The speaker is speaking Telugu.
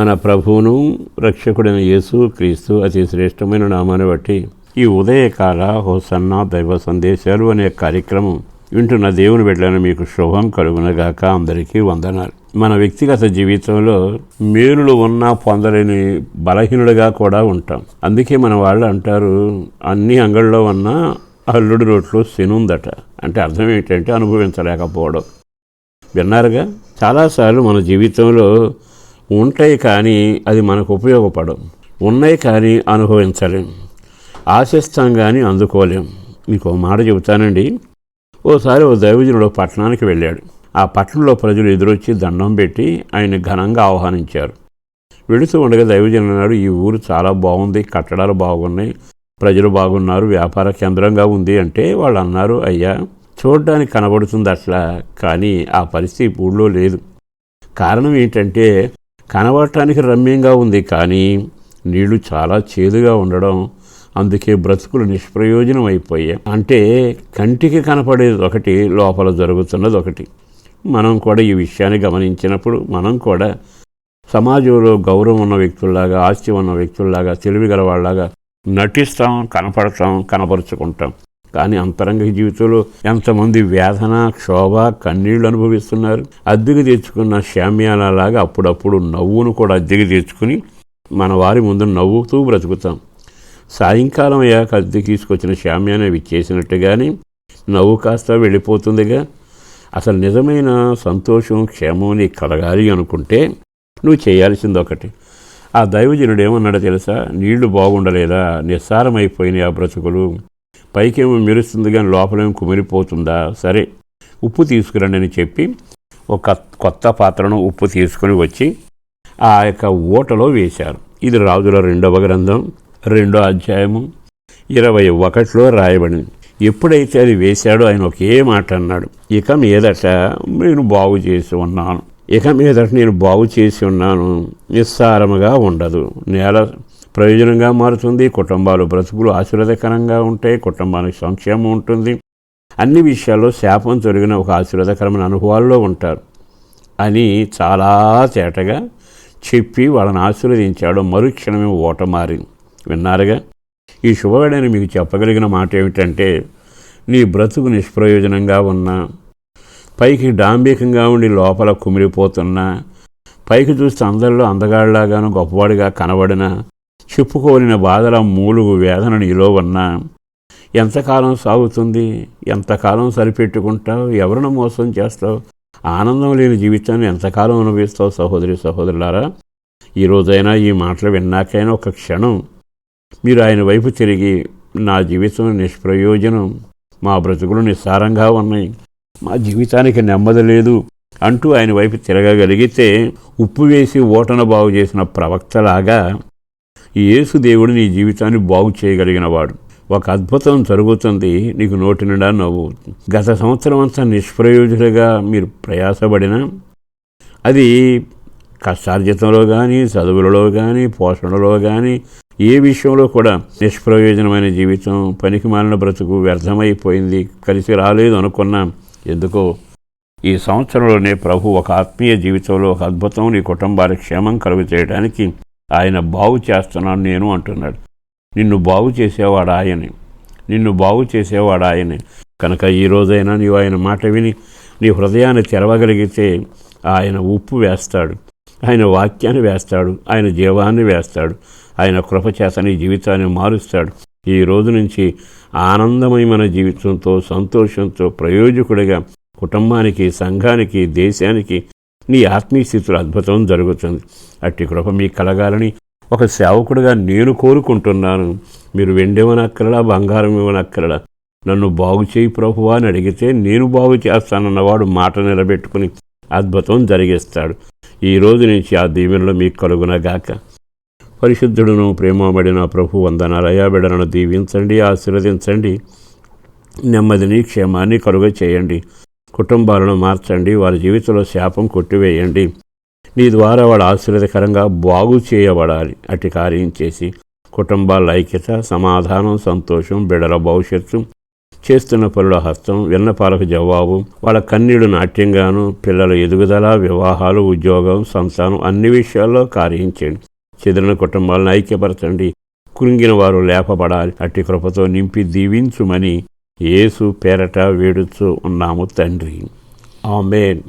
మన ప్రభువును రక్షకుడైన యేసు క్రీస్తు అతి శ్రేష్టమైన నామాన్ని బట్టి ఈ ఉదయకాల హోసన్న దైవ సందేశాలు అనే కార్యక్రమం వింటున్న దేవుని బిడ్డలను మీకు శుభం కలుగునగాక అందరికీ వందనాలు. మన వ్యక్తిగత జీవితంలో మేలులు ఉన్నా పొందలేని బలహీనుడుగా కూడా ఉంటాం. అందుకే మన వాళ్ళు అంటారు అన్ని అంగళ్ళలో ఉన్న అల్లుడి రోట్లో శనుందట అంటే అర్థం ఏంటంటే అనుభవించలేకపోవడం. విన్నారుగా? చాలాసార్లు మన జీవితంలో ఉంటాయి కానీ అది మనకు ఉపయోగపడం ఉన్నాయి కానీ అనుభవించలేం. ఆశిస్తాం కానీ అందుకోలేం. మీకు మాట చెబుతానండి. ఓసారి ఓ దైవజనుడు పట్టణానికి వెళ్ళాడు. ఆ పట్టణంలో ప్రజలు ఎదురొచ్చి దండం పెట్టి ఆయన ఘనంగా ఆహ్వానించారు. వెళుతూ ఉండగా దైవజనుడు అన్నాడు ఈ ఊరు చాలా బాగుంది కట్టడాలు బాగున్నాయి ప్రజలు బాగున్నారు వ్యాపార కేంద్రంగా ఉంది అంటే వాళ్ళు అన్నారు అయ్యా చూడడానికి కనబడుతుంది అట్లా కానీ ఆ పరిస్థితి ఊళ్ళో లేదు. కారణం ఏంటంటే కనబడటానికి రమ్యంగా ఉంది కానీ నీళ్ళు చాలా చేదుగా ఉండడం అందుకే బ్రతుకులు నిష్ప్రయోజనం అయిపోయాయి అంటే కంటికి కనపడేది ఒకటి లోపల జరుగుతున్నది ఒకటి. మనం కూడా ఈ విషయాన్ని గమనించినప్పుడు మనం కూడా సమాజంలో గౌరవం ఉన్న వ్యక్తుల్లాగా ఆస్తి ఉన్న వ్యక్తుల్లాగా తెలివి గల వాళ్ళలాగా నటిస్తాం కనపడతాం కనపరుచుకుంటాం. కానీ అంతరంగ జీవితంలో ఎంతమంది వేదన క్షోభ కన్నీళ్ళు అనుభవిస్తున్నారు? అద్దెకు తెచ్చుకున్న శామ్యాలలాగా అప్పుడప్పుడు నవ్వును కూడా అద్దెకు తెచ్చుకుని మన వారి ముందు నవ్వుతూ బ్రతుకుతాం. సాయంకాలం అయ్యాక అద్దెకి తీసుకొచ్చిన శామ్యాన్ని విచ్చేసినట్టుగానే నవ్వు కాస్త వెళ్ళిపోతుందిగా. అసలు నిజమైన సంతోషం క్షేమం నీకు కలగాలి అనుకుంటే నువ్వు చేయాల్సింది ఒకటి ఆ దైవజనుడు ఏమన్నాడో తెలుసా? నీళ్ళు బాగుండలేదా? నిస్సారమైపోయినాయి ఆ బ్రతుకులు. పైకేమో మెరుస్తుంది కానీ లోపలేమో కుమిరిపోతుందా సరే ఉప్పు తీసుకురండి అని చెప్పి ఒక కొత్త పాత్రను ఉప్పు తీసుకొని వచ్చి ఆ యొక్క ఊటలో వేశారు. ఇది రాజుల రెండవ గ్రంథం రెండో అధ్యాయము ఇరవై ఒకటిలో రాయబడింది. ఎప్పుడైతే అది వేశాడో ఆయన ఒకే మాట అన్నాడు ఇక మీదట నేను బాగు చేసి ఉన్నాను. ఇక మీదట నేను బాగు చేసి ఉన్నాను. నిస్సారముగా ఉండదు. నేల ప్రయోజనంగా మారుతుంది. కుటుంబాలు బ్రతుకులు ఆశీర్వదకరంగా ఉంటాయి కుటుంబానికి సంక్షేమం ఉంటుంది. అన్ని విషయాల్లో శాపం తొలగిన ఒక ఆశీర్వదకరమైన అనుభవాల్లో ఉంటారు. అని చాలా తేటగా చెప్పి వాళ్ళని ఆశీర్వదించాడు. మరుక్షణమే ఓట మారింది విన్నారుగా? ఈ శుభవేడని మీకు చెప్పగలిగిన మాట ఏమిటంటే నీ బ్రతుకు నిష్ప్రయోజనంగా ఉన్నా పైకి డాంబికంగా ఉండి లోపల కుమిలిపోతున్నా పైకి చూస్తే అందరిలో అందగాడిలాగాను గొప్పవాడిగా కనబడిన చెప్పుకోలిన బాధల మూలుగు వేదన నీలో ఉన్నా ఎంతకాలం సాగుతుంది ఎంతకాలం సరిపెట్టుకుంటావు ఎవరిని మోసం చేస్తావు ఆనందం లేని జీవితాన్ని ఎంతకాలం అనుభవిస్తావు సహోదరి సహోదరులారా? ఈరోజైనా ఈ మాటలు విన్నాకైనా ఒక క్షణం మీరు ఆయన వైపు తిరిగి నా జీవితం నిష్ప్రయోజనం మా బ్రతుకులు నిస్సారంగా ఉన్నాయి మా జీవితానికి నెమ్మది లేదు అంటూ ఆయన వైపు తిరగగలిగితే ఉప్పు వేసి ఓటను బాగు చేసిన ప్రవక్తలాగా యేసు దేవుడు నీ జీవితాన్ని బాగు చేయగలిగినవాడు. ఒక అద్భుతం జరుగుతుంది. నీకు నోటి నిండా నవ్వు. గత సంవత్సరం అంతా నిష్ప్రయోజకులుగా మీరు ప్రయాసపడినా అది కష్టార్జితంలో కానీ చదువులలో కానీ పోషణలో కానీ ఏ విషయంలో కూడా నిష్ప్రయోజనమైన జీవితం పనికి మాలిన బ్రతుకు వ్యర్థమైపోయింది కలిసి రాలేదు అనుకున్నాం ఎందుకో? ఈ సంవత్సరంలోనే ప్రభు ఒక ఆత్మీయ జీవితంలో ఒక అద్భుతం నీ కుటుంబాల క్షేమం కలుగు చేయడానికి ఆయన బాగు చేస్తున్నాను నేను అంటున్నాడు. నిన్ను బాగు చేసేవాడు ఆయనే. నిన్ను బాగు చేసేవాడు ఆయనే. కనుక ఈ రోజైనా నీవు ఆయన మాట విని నీ హృదయాన్ని తెరవగలిగితే ఆయన ఉప్పు వేస్తాడు. ఆయన వాక్యాన్ని వేస్తాడు. ఆయన జీవాన్ని వేస్తాడు. ఆయన కృపచేత నీ జీవితాన్ని మారుస్తాడు. ఈ రోజు నుంచి ఆనందమయమైన జీవితంతో సంతోషంతో ప్రయోజకుడిగా కుటుంబానికి సంఘానికి దేశానికి నీ ఆత్మీయ స్థితిలో అద్భుతం జరుగుతుంది. అట్టి కృప మీకు కలగాలని ఒక సేవకుడిగా నేను కోరుకుంటున్నాను. మీరు వెండివనక్కరలా బంగారం ఇవ్వనక్కరలా నన్ను బాగు చేయి ప్రభువా అని అడిగితే నేను బాగు చేస్తానన్నవాడు మాట నిలబెట్టుకుని అద్భుతం జరిగిస్తాడు. ఈ రోజు నుంచి ఆ దీవెనలో మీకు కలుగునగాక పరిశుద్ధుడును ప్రేమబడిన ప్రభు వందనాలయా బిడలను దీవించండి ఆశీర్వదించండి. నెమ్మదిని క్షేమాన్ని కలుగ చేయండి కుటుంబాలను మార్చండి వారి జీవితంలో శాపం కొట్టివేయండి. నీ ద్వారా వాడు ఆశీర్వదకరంగా బాగు చేయబడాలి అట్టి కార్యం చేసి కుటుంబాల ఐక్యత సమాధానం సంతోషం బిడల భవిష్యత్తు చేస్తున్న పనుల హస్తం విన్నపాలకు జవాబు వాళ్ళ కన్నీడు నాట్యంగాను పిల్లల ఎదుగుదల వివాహాలు ఉద్యోగం సంతానం అన్ని విషయాల్లో కార్యించండి చెదిరిన కుటుంబాలను ఐక్యపరచండి. కృంగిన వారు లేపబడాలి. అట్టి కృపతో నింపి దీవించుమని యేసు పేరట వేడుచు ఉన్నాము తండ్రి. ఆమెన్.